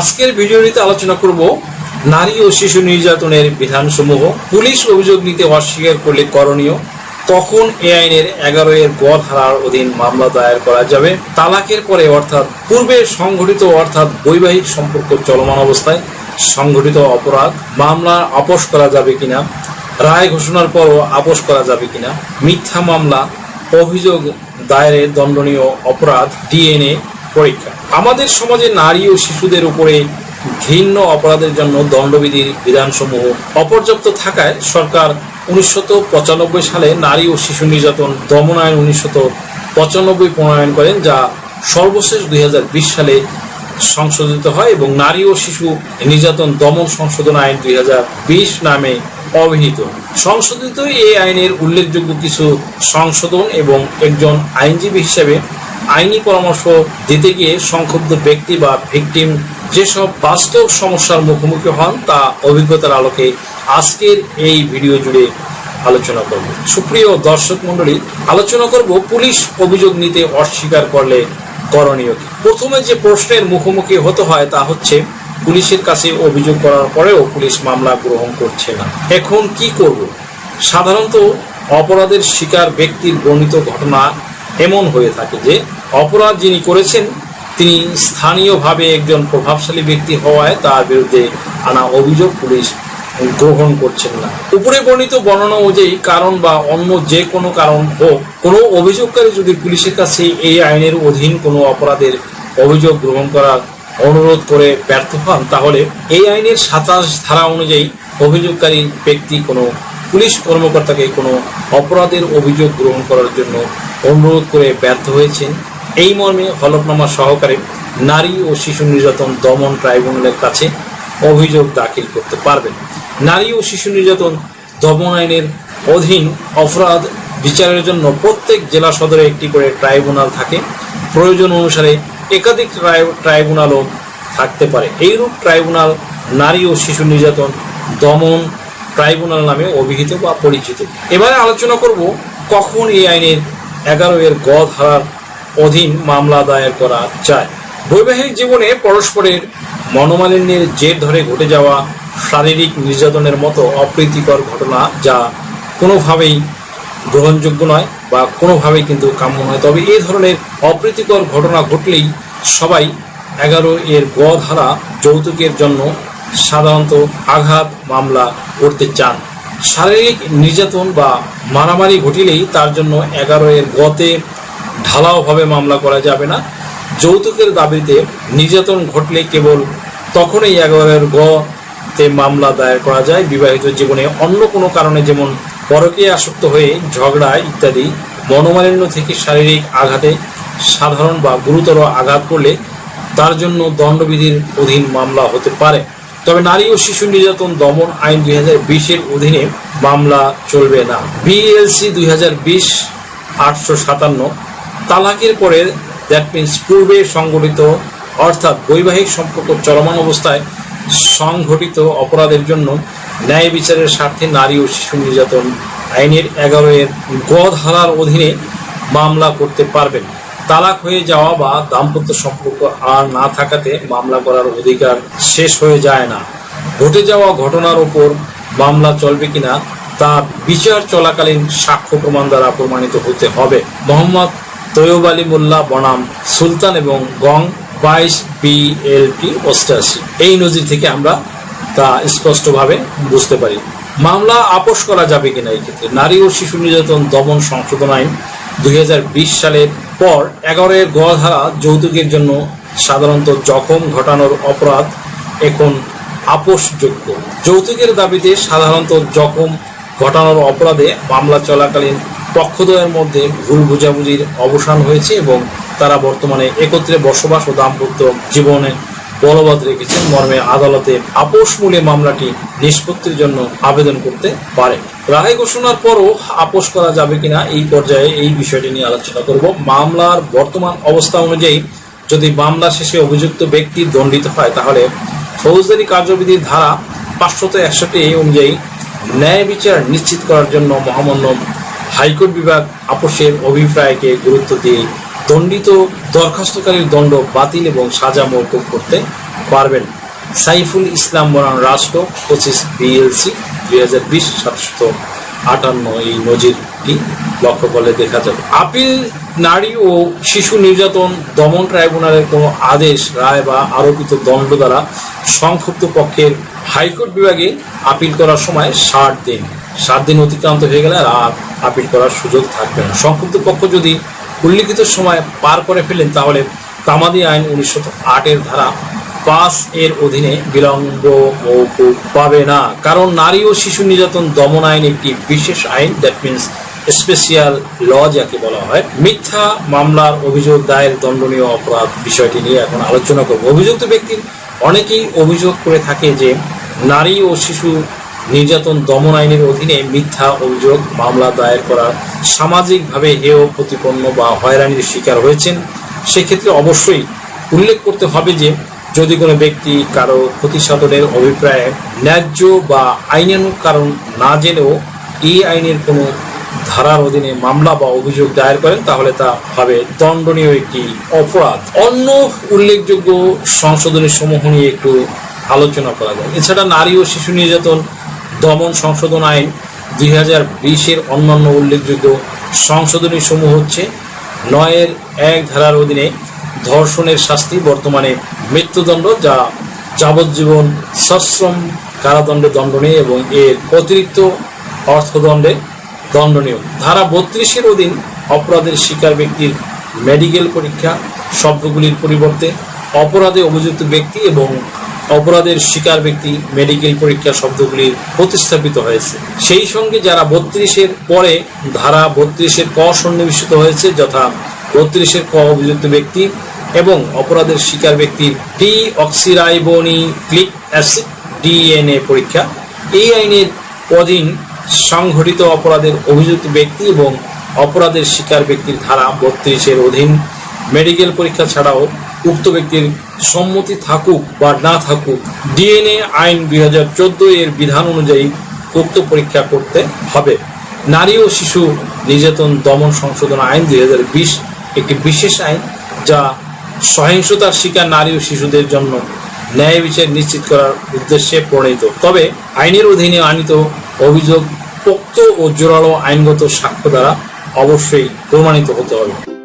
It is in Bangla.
আজকের ভিডিওটিতে আলোচনা করব নারী ও শিশু নির্যাতনের বিধানসমূহ। পুলিশ অভিযোগ নিতে অস্বীকার করলে করণীয়। তখন এ আইনের এগারো এর গড় ধারার অধীন মামলা দায়ের করা যাবে? তালাকের পরে অর্থাৎ পূর্বে সংঘটিত অর্থাৎ বৈবাহিক সম্পর্ক চলমান অবস্থায় সংঘটিত অপরাধ, মামলা আপোষ করা যাবে কিনা, রায় ঘোষণার পরও আপোষ করা যাবে কিনা, মিথ্যা মামলা, অভিযোগ দায়েরে দণ্ডনীয় অপরাধ, ডিএনএ পরীক্ষা। আমাদের সমাজে নারী ও শিশুদের উপরে ঘৃণ্য অপরাধের জন্য দণ্ডবিধির বিধানসমূহ অপর্যাপ্ত থাকায় সরকার উনিশশো পঁচানব্বই সালে নারী ও শিশু নির্যাতন দমন আইন উনিশশো পঁচানব্বই প্রণয়ন করেন, যা সর্বশেষ দু হাজার বিশ সালে সংশোধিত হয় এবং নারী ও শিশু নির্যাতন দমন সংশোধন আইন দুই হাজার বিশ নামে অভিহিত। সংশোধিত এই আইনের উল্লেখযোগ্য কিছু সংশোধন এবং একজন আইনজীবী হিসেবে আইনি পরামর্শ দিতে গিয়ে সংক্ষুব্ধ ব্যক্তি বা ভিকটিম যেসব বাস্তব সমস্যার মুখোমুখি হন, তা অভিজ্ঞতার আলোকে আজকের এই ভিডিও জুড়ে আলোচনা করব। সুপ্রিয় দর্শক মণ্ডলী, আলোচনা করব পুলিশ অভিযোগ নিতে অস্বীকার করলে করণীয় কি? প্রথমে যে প্রশ্নের মুখোমুখি হতে হয় তা হচ্ছে, পুলিশের কাছে অভিযোগ করার পরেও পুলিশ মামলা গ্রহণ করছে না। এখন কি করব? সাধারণত অপরাধের শিকার ব্যক্তির বর্ণিত ঘটনা এমন হয়ে থাকে যে অপরাধ যিনি করেছেন, তিনি স্থানীয়ভাবে একজন প্রভাবশালী ব্যক্তি হওয়ায় তার বিরুদ্ধে আনা অভিযোগ পুলিশ গ্রহণ করছেন না। উপরে বর্ণিত বর্ণনা অনুযায়ী কারণ বা অন্য যে কোনো কারণ হোক, কোনো অভিযোগকারী যদি পুলিশের কাছে এই আইনের অধীন কোনো অপরাধের অভিযোগ গ্রহণ করার অনুরোধ করে ব্যর্থ হন, তাহলে এই আইনের সাতাশ ধারা অনুযায়ী অভিযোগকারী ব্যক্তি কোনো পুলিশ কর্মকর্তাকে কোনো অপরাধের অভিযোগ গ্রহণ করার জন্য অনুরোধ করে ব্যর্থ হয়েছেন। এই মর্মে হলফনামা সহকারে নারী ও শিশু নির্যাতন দমন ট্রাইব্যুনালের কাছে অভিযোগ দাখিল করতে পারবেন। নারী ও শিশু নির্যাতন দমন আইনের অধীন অপরাধ বিচারের জন্য প্রত্যেক জেলা সদরে একটি করে ট্রাইব্যুনাল থাকে। প্রয়োজন অনুসারে একাধিক ট্রাইব্যুনালও থাকতে পারে। এইরূপ ট্রাইব্যুনাল নারী ও শিশু নির্যাতন দমন ট্রাইব্যুনাল নামে অভিহিত বা পরিচিত। এবারে আলোচনা করব কখন এই আইনের এগারো এর গ ধারার অধীন মামলা দায়ের করা যায়। বৈবাহিক জীবনে পরস্পরের মনোমালিন্যের জের ধরে ঘটে যাওয়া শারীরিক নির্যাতনের মতো অপ্রীতিকর ঘটনা যা কোনোভাবেই গ্রহণযোগ্য নয় বা কোনোভাবেই কিন্তু কাম্য নয়। তবে এই ধরনের অপ্রীতিকর ঘটনা ঘটলেই সবাই এগারো এর গ ধারা যৌতুকের জন্য সাধারণত আঘাত মামলা করতে চান। শারীরিক নির্যাতন বা মারামারি ঘটিলেই তার জন্য এগারো এর গতে ঢালাওভাবে মামলা করা যাবে না। যৌতুকের দাবিতে নির্যাতন ঘটলে কেবল তখনই এগারোর গ তে মামলা দায়ের করা যায়। বিবাহিত জীবনে অন্য কোনো কারণে যেমন পরকে আসক্ত হয়ে ঝগড়া ইত্যাদি মনোমালিন্য থেকে শারীরিক আঘাতে সাধারণ বা গুরুতর আঘাত করলে তার জন্য দণ্ডবিধির অধীন মামলা হতে পারে। তবে নারী ও শিশু নির্যাতন দমন আইন দুই হাজার বিশের অধীনে মামলা চলবে না। বিএলসি দুই হাজার বিশ, আটশো সাতান্ন, তালাকের পরে দ্যাট মিনস পূর্বে সংগঠিত অর্থাৎ বৈবাহিক সম্পর্ক চলমান অবস্থায় সংঘটিত অপরাধের জন্য ন্যায় বিচারের স্বার্থে নারী ও শিশু নির্যাতন আইনের এগারো এর গ ধারার অধীনে মামলা করতে পারবেন। তালাক হয়ে যাওয়া বা দাম্পত্য সম্পর্ক আর না থাকাতে মামলা করার অধিকার শেষ হয়ে যায় না। ঘটে যাওয়া ঘটনার ওপর মামলা চলবে কিনা তা বিচার চলাকালীন সাক্ষ্য প্রমাণ দ্বারা প্রমাণিত হতে হবে। মোহাম্মদ তৈয়ব আলী মোল্লা বনাম সুলতান এবং গং বাইশ বিএলটি অষ্টাশি এই নজির থেকে আমরা তা স্পষ্টভাবে বুঝতে পারি। মামলা আপোষ করা যাবে কিনা এই ক্ষেত্রে নারী ও শিশু নির্যাতন দমন সংশোধন আইন দুই হাজার বিশ সালের পর এগারোয়ের গ ধারা যৌতুকের জন্য সাধারণত জখম ঘটানোর অপরাধ এখন আপোষযোগ্য। যৌতুকের দাবিতে সাধারণত জখম ঘটানোর অপরাধে মামলা চলাকালীন পক্ষদ্বয়ের মধ্যে ভুল বোঝাবুঝির অবসান হয়েছে এবং তারা বর্তমানে একত্রে বসবাস ও দাম্পত্য জীবনে বলবৎ রেখেছেন, মর্মে আদালতে আপোষ মূলে মামলাটি নিষ্পত্তির জন্য আবেদন করতে পারে। রায় ঘোষণার পরও আপোষ করা যাবে কিনা এই পর্যায়ে এই বিষয়টি নিয়ে আলোচনা করব। মামলার বর্তমান অবস্থা অনুযায়ী যদি মামলা শেষে অভিযুক্ত ব্যক্তি দণ্ডিত হয়, তাহলে ফৌজদারি কার্যবিধির ধারা পাঁচশত একষট্টি এই অনুযায়ী ন্যায় বিচার নিশ্চিত করার জন্য মহামান্য হাইকোর্ট বিভাগ আপোষের অভিপ্রায়কে গুরুত্ব দিয়ে দণ্ডিত দরখাস্তকারীর দণ্ড বাতিল এবং সাজা মৌকুব করতে পারবেন সাইফুল ইসলাম বনাম রাষ্ট্র পঁচিশ বিএলসি দুই হাজার বিশ সাতশত আটান্ন এই নজিরটি লক্ষ্য করলে দেখা যাবে। আপিল নারী ও শিশু নির্যাতন দমন ট্রাইব্যুনালের কোনো আদেশ, রায় বা আরোপিত দণ্ড দ্বারা সংক্ষুব্ধ পক্ষের হাইকোর্ট বিভাগে আপিল করার সময় ষাট দিন। সাত দিন অতিক্রান্ত হয়ে গেলে আর আপিল করার সুযোগ থাকবে না। সংক্ষুব্ধ পক্ষ যদি উল্লিখিত সময় পার করে ফেলেন তাহলে তামাদি আইন উনিশশো আটের ধারা পাঁচ এর অধীনে বিলম্ব পাবে না। কারণ নারী ও শিশু নির্যাতন দমন আইন একটি বিশেষ আইন দ্যাট মিনস স্পেশিয়াল ল যাকে বলা হয়। মিথ্যা মামলার অভিযোগ দায়ের দণ্ডনীয় অপরাধ বিষয়টি নিয়ে এখন আলোচনা করব। অভিযুক্ত ব্যক্তির অনেকেই অভিযোগ করে থাকে যে নারী ও শিশু নির্যাতন দমন আইনের অধীনে মিথ্যা অভিযোগ, মামলা দায়ের করা সামাজিকভাবে হেয় প্রতিপন্ন বা হয়রানির শিকার হয়েছেন। সেক্ষেত্রে অবশ্যই উল্লেখ করতে হবে যে, যদি কোনো ব্যক্তি কারও ক্ষতিসাধনের অভিপ্রায়ে ন্যায্য বা আইনানুগ কারণ না জেনেও এই আইনের কোনো ধারার অধীনে মামলা বা অভিযোগ দায়ের করেন, তাহলে তা হবে দণ্ডনীয় একটি অপরাধ। অন্য উল্লেখযোগ্য সংশোধনী সমূহ নিয়ে একটু আলোচনা করা যায় এছাড়া নারী ও শিশু নির্যাতন দমন সংশোধন আইন দুই হাজার বিশের অন্যান্য উল্লেখযোগ্য সংশোধনী সমূহ হচ্ছে নয়ের এক ধারার অধীনে ধর্ষণের শাস্তি, বর্তমানে মৃত্যুদণ্ড, যা যাবজ্জীবন সশ্রম কারাদণ্ডে দণ্ডনীয় এবং এর অতিরিক্ত অর্থদণ্ডে দণ্ডনীয়। ধারা বত্রিশের অধীন অপরাধের শিকার ব্যক্তির মেডিকেল পরীক্ষা, শব্দগুলির পরিবর্তে অপরাধে অভিযুক্ত ব্যক্তি এবং অপরাধের শিকার ব্যক্তি মেডিকেল পরীক্ষা শব্দগুলি প্রতিস্থাপিত হয়েছে। সেই সঙ্গে যারা বত্রিশের পরে, ধারা বত্রিশের ক সন্নিবেশিত হয়েছে যথা বত্রিশের ক অভিযুক্ত ব্যক্তি এবং অপরাধের শিকার ব্যক্তির deoxyribonucleic acid DNA পরীক্ষা। এই আইনের অধীন সংঘটিত অপরাধের অভিযুক্ত ব্যক্তি এবং অপরাধের শিকার ব্যক্তির ধারা বত্রিশের অধীন মেডিকেল পরীক্ষা ছাড়াও উক্ত ব্যক্তির সম্মতি থাকুক বা না থাকুক, ডিএনএ আইন দুই হাজার চোদ্দ এর বিধান অনুযায়ী উক্ত পরীক্ষা করতে হবে। নারী ও শিশু নির্যাতন দমন সংশোধন আইন দুই হাজার বিশ একটি বিশেষ আইন যা সহিংসতার শিকার নারী ও শিশুদের জন্য ন্যায় বিচার নিশ্চিত করার উদ্দেশ্যে প্রণীত। তবে আইনের অধীনে আনিত অভিযোগ পোক্ত ও জোরালো আইনগত সাক্ষ্য দ্বারা অবশ্যই প্রমাণিত হতে হবে।